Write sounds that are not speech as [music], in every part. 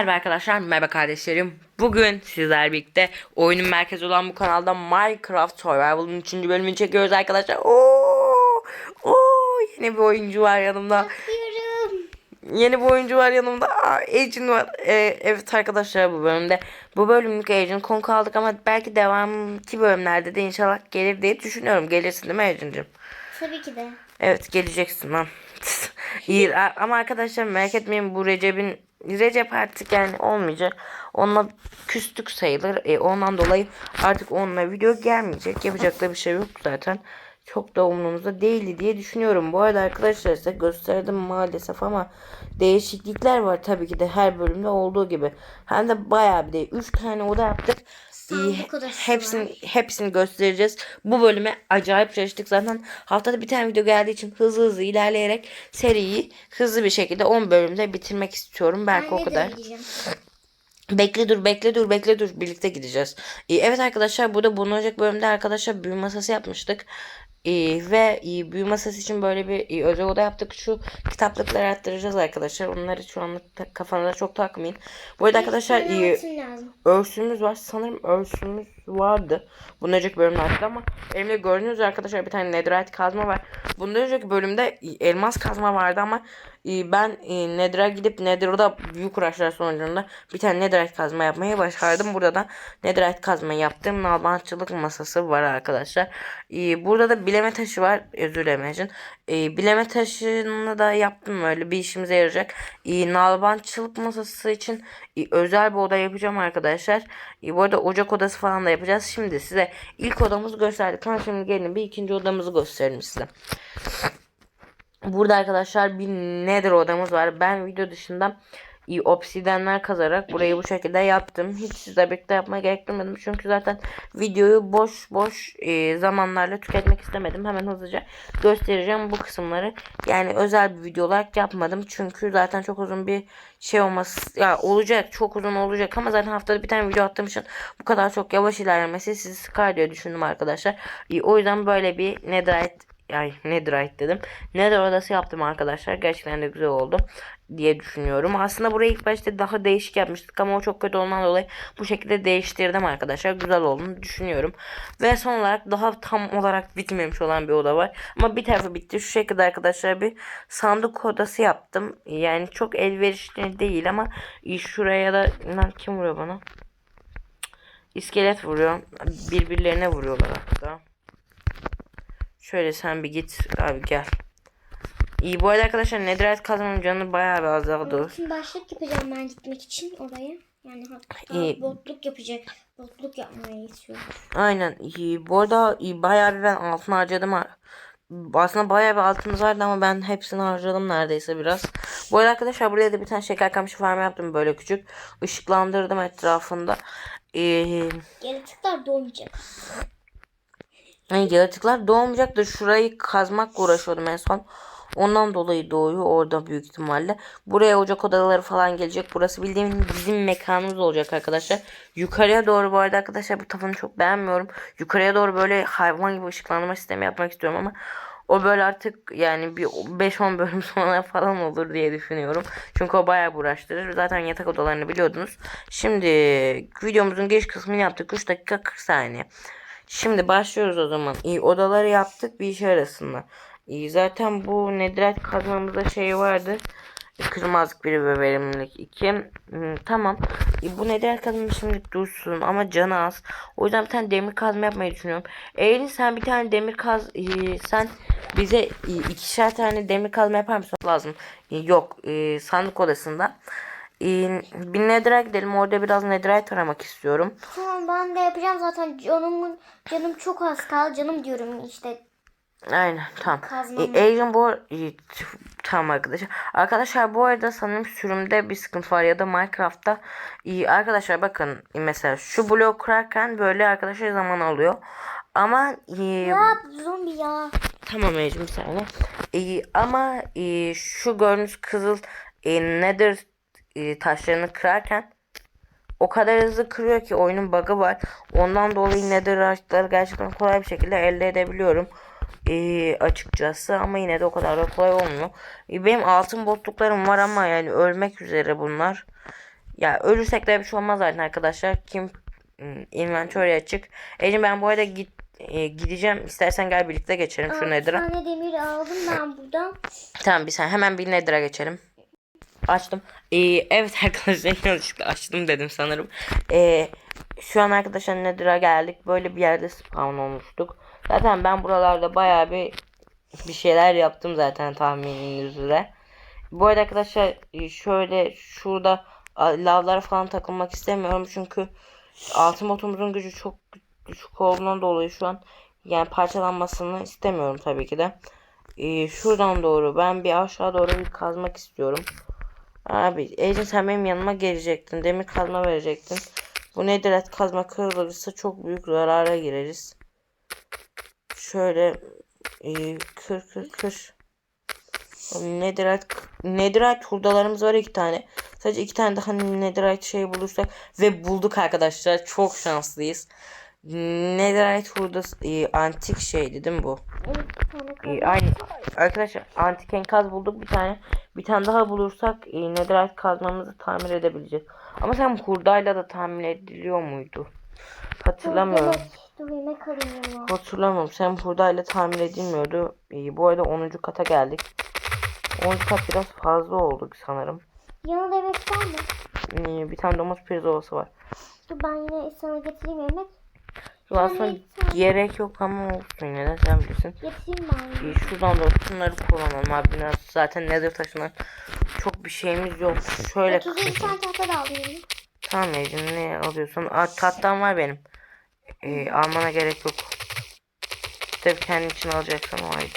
Merhaba arkadaşlar, merhaba kardeşlerim. Bugün sizler birlikte oyunun merkezi olan bu kanalda Minecraft Survival'ın 3. bölümünü çekiyoruz arkadaşlar. Oo! Oo! Yeni bir oyuncu var yanımda. Yapıyorum. Yeni bir oyuncu var yanımda. Agent var. Ee, evet arkadaşlar bu bölümde. Bu bölümlük Agent konuk aldık ama belki devamki bölümlerde de inşallah gelir diye düşünüyorum. Gelirsin değil mi Agent'cim? Tabii ki de. Evet geleceksin lan. [laughs] İyi ama arkadaşlar merak etmeyin bu Recep'in Recep artık yani olmayacak. Onunla küstük sayılır. E, ondan dolayı artık onunla video gelmeyecek. Yapacak da bir şey yok zaten. Çok da umurumuzda değildi diye düşünüyorum. Bu arada arkadaşlar size gösterdim maalesef ama değişiklikler var tabii ki de her bölümde olduğu gibi. Hem de bayağı bir de 3 tane oda yaptık. Odası hepsini var. hepsini göstereceğiz. Bu bölüme acayip çalıştık. Zaten haftada bir tane video geldiği için hızlı hızlı ilerleyerek seriyi hızlı bir şekilde 10 bölümde bitirmek istiyorum. Belki Ben o kadar. Bekle dur bekle dur bekle dur birlikte gideceğiz. Ee, evet arkadaşlar burada bulunacak bölümde arkadaşlar büyü masası yapmıştık. Ee, ve e, büyü masası için böyle bir e, özel oda yaptık. Şu kitaplıkları arttıracağız arkadaşlar. Onları şu anlık kafanıza çok takmayın. Bu arada arkadaşlar e, örsümüz var. Sanırım örsümüz vardı. Bundan önceki bölümde artık ama elimde gördüğünüz arkadaşlar bir tane netherite kazma var. Bundan önceki bölümde elmas kazma vardı ama e, ben e, nether'a gidip nether'da büyük uğraşlar sonucunda bir tane netherite kazma yapmayı başardım. Burada da netherite kazma yaptım. Nalbantçılık masası var arkadaşlar. E, burada da bileme taşı var. Özür. E, bileme taşını da yaptım öyle bir işimize yarayacak. E, nalbantçılık masası için e, özel bir oda yapacağım arkadaşlar. E, bu arada ocak odası falan da yapacağız. Şimdi size ilk odamızı gösterdik. Ama şimdi gelin bir ikinci odamızı gösterelim size. Burada arkadaşlar bir nether odamız var. Ben video dışında e, obsidenler kazarak burayı bu şekilde yaptım. Hiç sizle birlikte yapmaya gerek duymadım. Çünkü zaten videoyu boş boş e, zamanlarla tüketmek istemedim. Hemen hızlıca göstereceğim bu kısımları. Yani özel bir video olarak yapmadım. Çünkü zaten çok uzun bir şey olması ya olacak çok uzun olacak ama zaten haftada bir tane video attığım için bu kadar çok yavaş ilerlemesi sizi sıkar diye düşündüm arkadaşlar. E, o yüzden böyle bir netherite ay netherite dedim. Nether odası yaptım arkadaşlar. Gerçekten de güzel oldu diye düşünüyorum. Aslında burayı ilk başta daha değişik yapmıştık ama o çok kötü olman dolayı bu şekilde değiştirdim arkadaşlar. Güzel olduğunu düşünüyorum. Ve son olarak daha tam olarak bitmemiş olan bir oda var. Ama bir tarafı bitti. Şu şekilde arkadaşlar bir sandık odası yaptım. Yani çok elverişli değil ama şuraya da lan kim vuruyor bana? İskelet vuruyor. Birbirlerine vuruyorlar hatta. Şöyle sen bir git abi gel. İyi bu arada arkadaşlar Netherite kazmanın canı bayağı bir azaldı. Şimdi başlık yapacağım ben gitmek için oraya. Yani hatta İyi. botluk yapacak. Botluk yapmayı istiyorum. Aynen. İyi. Bu arada iyi, bayağı bir ben altın harcadım. ha- Aslında bayağı bir altımız vardı ama ben hepsini harcadım neredeyse biraz. Bu arada arkadaşlar buraya da bir tane şeker kamışı farm yaptım böyle küçük. Işıklandırdım etrafında. Ee, Yaratıklar doğmayacak. Yani yaratıklar doğmayacaktır. Şurayı kazmakla uğraşıyordum en son. Ondan dolayı doğuyor orada büyük ihtimalle. Buraya ocak odaları falan gelecek. Burası bildiğim bizim mekanımız olacak arkadaşlar. Yukarıya doğru bu arada arkadaşlar bu tavanı çok beğenmiyorum. Yukarıya doğru böyle hayvan gibi ışıklandırma sistemi yapmak istiyorum ama o böyle artık yani bir 5-10 bölüm [laughs] sonra falan olur diye düşünüyorum. Çünkü o bayağı uğraştırır. Zaten yatak odalarını biliyordunuz. Şimdi videomuzun giriş kısmını yaptık. 3 dakika 40 saniye. Şimdi başlıyoruz o zaman. İyi odaları yaptık bir işe arasında. İyi zaten bu netherite kazmamızda şey vardı. Kırmazlık biri ve verimlilik 2. Hmm, tamam. İyi, bu netherite kazmamız şimdi dursun ama canı az. O yüzden bir tane demir kazma yapmayı düşünüyorum. Eğer sen bir tane demir kaz e, sen bize e, ikişer tane demir kazma yapar mısın? Lazım. E, yok. e, sandık odasında. E, bir nether'a gidelim. Orada biraz netherite aramak istiyorum. Tamam ben de yapacağım zaten canımın canım çok az kaldı. Canım diyorum işte. Aynen tamam. Kazmam. E, Agent bu e, tamam arkadaşlar. Arkadaşlar bu arada sanırım sürümde bir sıkıntı var ya da Minecraft'ta. E, arkadaşlar bakın e, mesela şu bloğu kurarken böyle arkadaşlar zaman alıyor. Ama e, Ya zombi ya. tamam Ecim saniye. E, ama e, şu gördüğünüz kızıl e, nether e, taşlarını kırarken o kadar hızlı kırıyor ki oyunun bug'ı var. Ondan dolayı nether araçları gerçekten kolay bir şekilde elde edebiliyorum. Ee, açıkçası ama yine de o kadar da kolay olmuyor. Ee, benim altın botluklarım var ama yani ölmek üzere bunlar. Ya ölürsek de bir şey olmaz zaten arkadaşlar. Kim hmm, inventory açık. Ecin ben bu arada git e, gideceğim. İstersen gel birlikte geçelim şu Aa, Bir tane demir aldım ben buradan. Tamam bir saniye hemen bir Nether'a geçelim. Açtım. Ee, evet [laughs] arkadaşlar yanlışlıkla açtım dedim sanırım. Ee, şu an arkadaşlar Nether'a geldik. Böyle bir yerde spawn olmuştuk. Zaten ben buralarda bayağı bir bir şeyler yaptım zaten tahmininiz üzere. Bu arada arkadaşlar e, şöyle şurada lavlara falan takılmak istemiyorum çünkü altın botumuzun gücü çok düşük olduğundan dolayı şu an yani parçalanmasını istemiyorum tabii ki de. Ee, şuradan doğru ben bir aşağı doğru bir kazmak istiyorum. Abi Ecin sen benim yanıma gelecektin. Demir kazma verecektin. Bu nedir et kazma kırılırsa çok büyük zarara gireriz. Şöyle e, kır kır kır. Netherite, netherite hurdalarımız var iki tane. Sadece iki tane daha netherite şey bulursak ve bulduk arkadaşlar. Çok şanslıyız. Netherite hurdası e, antik şeydi değil mi bu? Evet bir tane kaldı. E, aynı. Arkadaşlar antik enkaz bulduk bir tane. Bir tane daha bulursak e, netherite kazmamızı tamir edebileceğiz. Ama sen hurdayla da tamir ediliyor muydu? Hatırlamıyorum. Hatırlamıyorum. Sen hurdayla tamir edilmiyordu. E, bu arada 10. kata geldik. 10. kat biraz fazla olduk sanırım. Yanında yemek var mı? E, bir tane domuz pirzolası var. Dur ben yine sana getireyim yemek. Aslında gerek yok ama olsun yine de sen bilirsin. İyi, şuradan da şunları kullanalım abi. Biraz zaten nether taşından çok bir şeyimiz yok. Şöyle 37 tane tahta da alayım. tamam Ecin ne alıyorsun? Aa, tattan var benim. Ee, almana gerek yok. Tabii kendin için alacaksan o ayrı.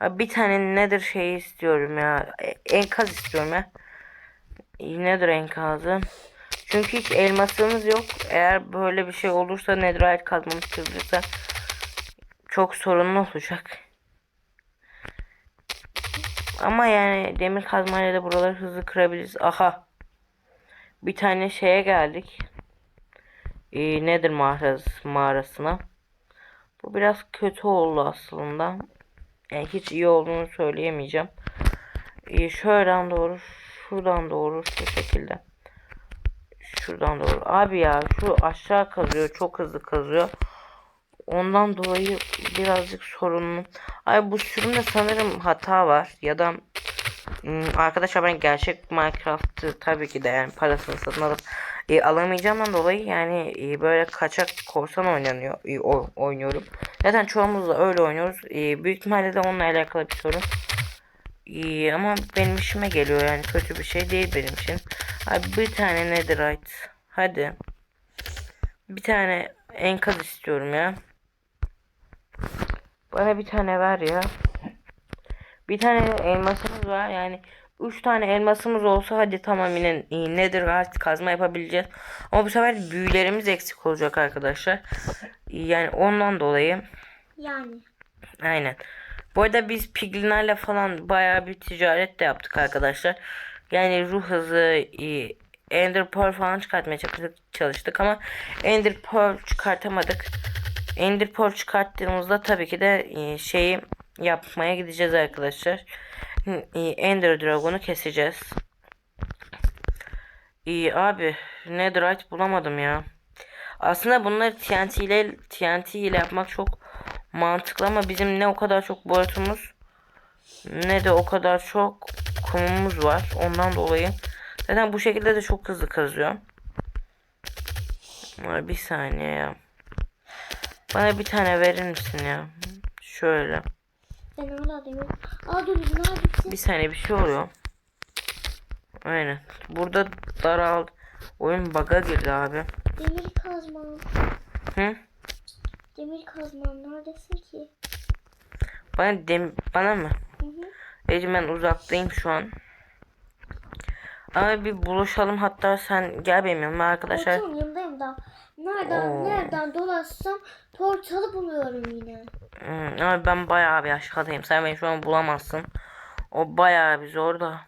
Abi bir tane nether şeyi istiyorum ya. E- enkaz istiyorum ya. Nether enkazı. Çünkü hiç elmasımız yok. Eğer böyle bir şey olursa netherite kazmamız kırılırsa çok sorunlu olacak. Ama yani demir kazmayla da buraları hızlı kırabiliriz. Aha. Bir tane şeye geldik. Ee, nedir mağarası, mağarasına. Bu biraz kötü oldu aslında. Yani hiç iyi olduğunu söyleyemeyeceğim. Ee, şuradan doğru, şuradan doğru şu şekilde. Şuradan doğru. Abi ya şu aşağı kazıyor. Çok hızlı kazıyor. Ondan dolayı birazcık sorunlu. Ay bu sürümde sanırım hata var. Ya da hmm, arkadaşlar ben gerçek Minecraft'ı tabii ki de yani parasını satın alıp e, alamayacağımdan dolayı yani e, böyle kaçak korsan oynanıyor e, o, oynuyorum. Zaten çoğumuz da öyle oynuyoruz. E, büyük ihtimalle de onunla alakalı bir sorun. E, ama benim işime geliyor yani kötü bir şey değil benim için. Abi bir tane netherite. Hadi. Bir tane enkaz istiyorum ya. Bana bir tane ver ya. Bir tane elmasımız var yani. Üç tane elmasımız olsa hadi tamam yine nedir artık kazma yapabileceğiz. Ama bu sefer büyülerimiz eksik olacak arkadaşlar. Yani ondan dolayı Yani. aynen. Bu arada biz piglinlerle falan bayağı bir ticaret de yaptık arkadaşlar. Yani ruh hızı, e, Ender Pearl falan çıkartmaya çalıştık, ama Ender Pearl çıkartamadık. Ender Pearl çıkarttığımızda tabii ki de e, şeyi yapmaya gideceğiz arkadaşlar. E, Ender Dragon'u keseceğiz. İyi abi Netherite bulamadım ya. Aslında bunları TNT ile TNT ile yapmak çok mantıklı ama bizim ne o kadar çok boyutumuz ne de o kadar çok kumumuz var. Ondan dolayı zaten bu şekilde de çok hızlı kazıyor. Bir saniye ya. Bana bir tane verir misin ya? Şöyle. Ben. Aa dur? Bir saniye bir şey oluyor. Aynen. Burada daraldı. Oyun bug'a girdi abi. Demir kazmam. Hı? Demir kazmam neredesin ki? Bana dem bana mı? Hı hı. Ece ben uzaktayım şu an. Ama bir buluşalım hatta sen gel benim yanıma arkadaşlar. Ortamın yanındayım da. Nereden Oo. nereden dolaşsam portalı buluyorum yine. Hmm, ama ben bayağı bir aşağıdayım. Sen beni şu an bulamazsın. O bayağı bir zor da.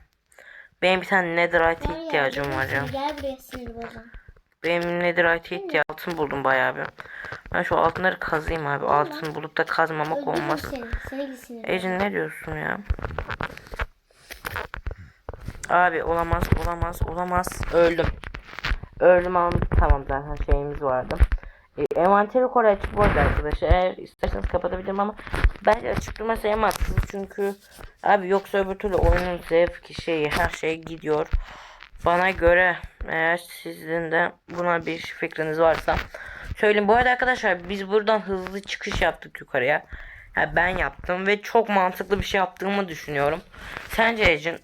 Benim bir tane netherite ihtiyacım var ya. Gel buraya sinir bozan. Benim netherite ihtiyacım altın buldum bayağı bir. Ben şu altınları kazayım abi. Altın bulup da kazmamak olmaz. Ecin ne diyorsun ya? Abi olamaz olamaz olamaz. Öldüm. Öldüm ama tamam zaten şeyimiz vardı. E, envanteri koru açık bu arada arkadaşlar. Eğer isterseniz kapatabilirim ama bence açık durması en mantıklısı çünkü abi yoksa öbür türlü oyunun zevki şeyi her şey gidiyor. Bana göre eğer sizin de buna bir fikriniz varsa söyleyin. Bu arada arkadaşlar biz buradan hızlı çıkış yaptık yukarıya. Ha, ben yaptım ve çok mantıklı bir şey yaptığımı düşünüyorum. Sence Ecin?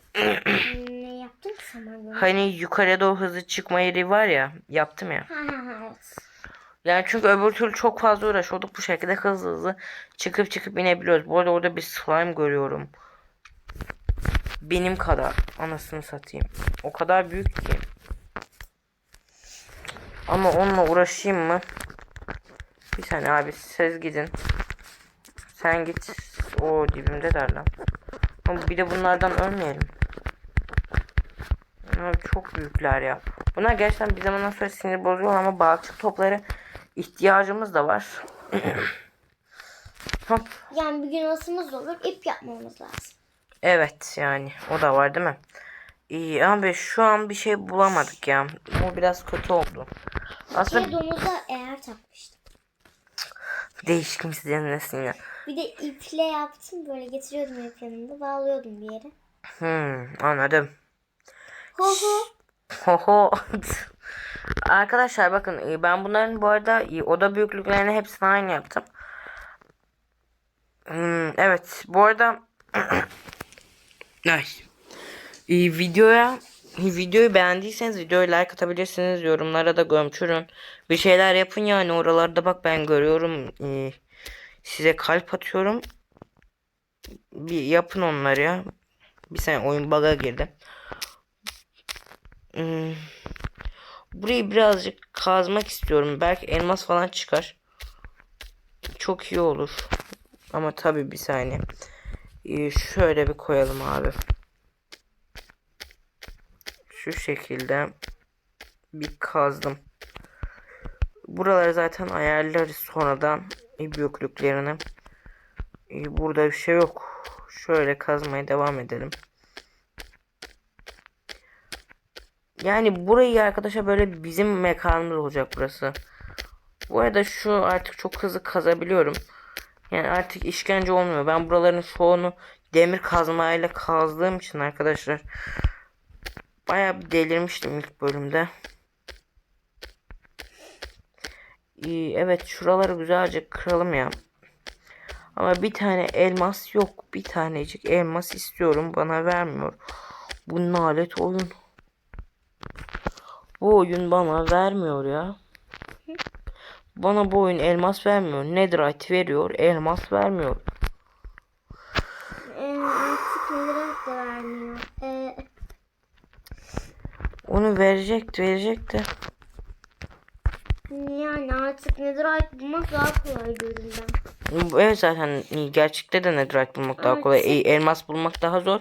ne yaptın sen? Hani yukarıya doğru hızlı çıkma yeri var ya yaptım ya. Evet. Yani çünkü öbür türlü çok fazla uğraşıyorduk. Bu şekilde hızlı hızlı çıkıp çıkıp inebiliyoruz. Bu arada orada bir slime görüyorum. Benim kadar. Anasını satayım. O kadar büyük ki. Ama onunla uğraşayım mı? Bir saniye abi siz gidin. Sen git. O dibimde der lan. Ama bir de bunlardan ölmeyelim. Abi çok büyükler ya. Bunlar gerçekten bir zamandan sonra sinir bozuyor ama balçık topları ihtiyacımız da var. [clears throat] Hop. Yani bir gün asımız olur ip yapmamız lazım. Evet yani o da var değil mi? İyi abi şu an bir şey bulamadık ya. O biraz kötü oldu. Aslında domuza eğer takmıştım. değişik misiniz nesin ya? Bir de iple yaptım böyle getiriyordum ip yanımda bağlıyordum bir yere. Hmm, anladım. Ho ho. Hoho. [laughs] Arkadaşlar bakın e, ben bunların bu arada e, oda büyüklüklerini hepsini aynı yaptım. Hmm, evet bu arada [clears throat] Ay. E, videoya videoyu beğendiyseniz videoya like atabilirsiniz. Yorumlara da gömçürün. Bir şeyler yapın yani oralarda bak ben görüyorum. E, size kalp atıyorum. Bir yapın onları ya. Bir saniye oyun bug'a girdi. Hmm. Burayı birazcık kazmak istiyorum. Belki elmas falan çıkar. Çok iyi olur. Ama tabii bir saniye. Ee, şöyle bir koyalım abi. Şu şekilde bir kazdım. Buraları zaten ayarlarız sonradan e, büyüklüklerini. E, burada bir şey yok. Şöyle kazmaya devam edelim. Yani burayı arkadaşlar böyle bizim mekanımız olacak burası. Bu arada şu artık çok hızlı kazabiliyorum. Yani artık işkence olmuyor. Ben buraların çoğunu demir kazmayla kazdığım için arkadaşlar. Bayağı bir delirmiştim ilk bölümde. İyi, evet şuraları güzelce kıralım ya. Ama bir tane elmas yok. Bir tanecik elmas istiyorum. Bana vermiyor. Bu nalet oyun. Bu oyun bana vermiyor ya. Bana bu oyun elmas vermiyor. Netherite veriyor. Elmas vermiyor. Artık nedirat da vermiyor. Ee, Onu verecekti verecekti. yani artık nedirat bulmak daha kolay göründen. Evet zaten gerçekte de Netherite bulmak daha kolay. E, elmas bulmak daha zor.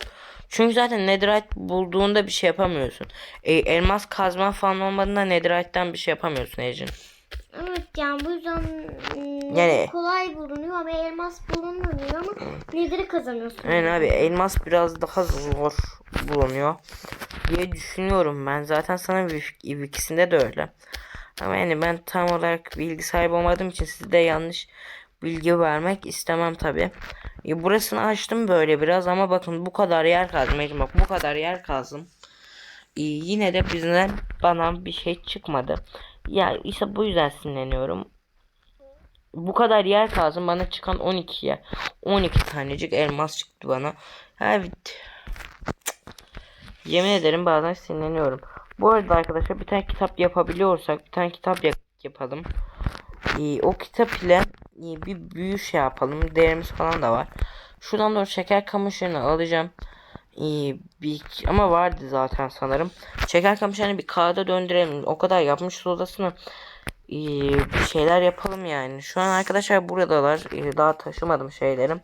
Çünkü zaten Netherite bulduğunda bir şey yapamıyorsun. E, elmas kazma falan olmadığında Netherite'den bir şey yapamıyorsun Ecin. Evet yani bu yüzden mm, Yani- kolay bulunuyor ama elmas bulunmuyor ama nedir'i kazanıyorsun. Yani abi elmas biraz daha zor bulunuyor diye düşünüyorum ben. Zaten sana ikisinde de öyle. Ama yani ben tam olarak bilgi sahibi olmadığım için size yanlış bilgi vermek istemem tabi. E, burasını açtım böyle biraz ama bakın bu kadar yer kazdım. Ecim Bak bu kadar yer kazdım. E, yine de bizden bana bir şey çıkmadı. Ya işte bu yüzden sinirleniyorum. Bu kadar yer kazdım bana çıkan 12 yer. 12 tanecik elmas çıktı bana. Evet. Yemin ederim bazen sinirleniyorum. Bu arada arkadaşlar bir tane kitap yapabiliyorsak bir tane kitap yap- yapalım. Ee, o kitap ile e, bir büyü şey yapalım. Değerimiz falan da var. Şuradan doğru şeker kamışını alacağım. Ee, bir, ama vardı zaten sanırım. Şeker kamışını bir kağıda döndürelim. O kadar yapmışız odasını. Ee, bir şeyler yapalım yani. Şu an arkadaşlar buradalar. Ee, daha taşımadım şeylerim.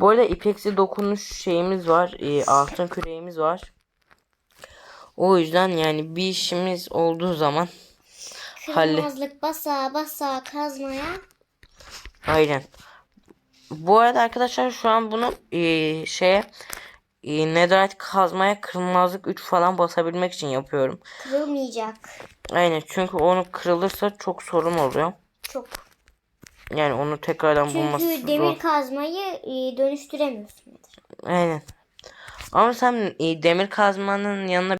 Bu arada ipeksi dokunuş şeyimiz var. Ee, altın küreğimiz var. O yüzden yani bir işimiz olduğu zaman halle Kırmızılık basa basa kazmaya. aynen. Bu arada arkadaşlar şu an bunu eee, şeye e, netherite kazmaya kırılmazlık 3 falan basabilmek için yapıyorum. Kırılmayacak. Aynen çünkü onu kırılırsa çok sorun oluyor. Çok. Yani onu tekrardan bulması Çünkü demir zor. kazmayı e, dönüştüremiyorsun. Aynen. Ama sen e, demir kazmanın yanına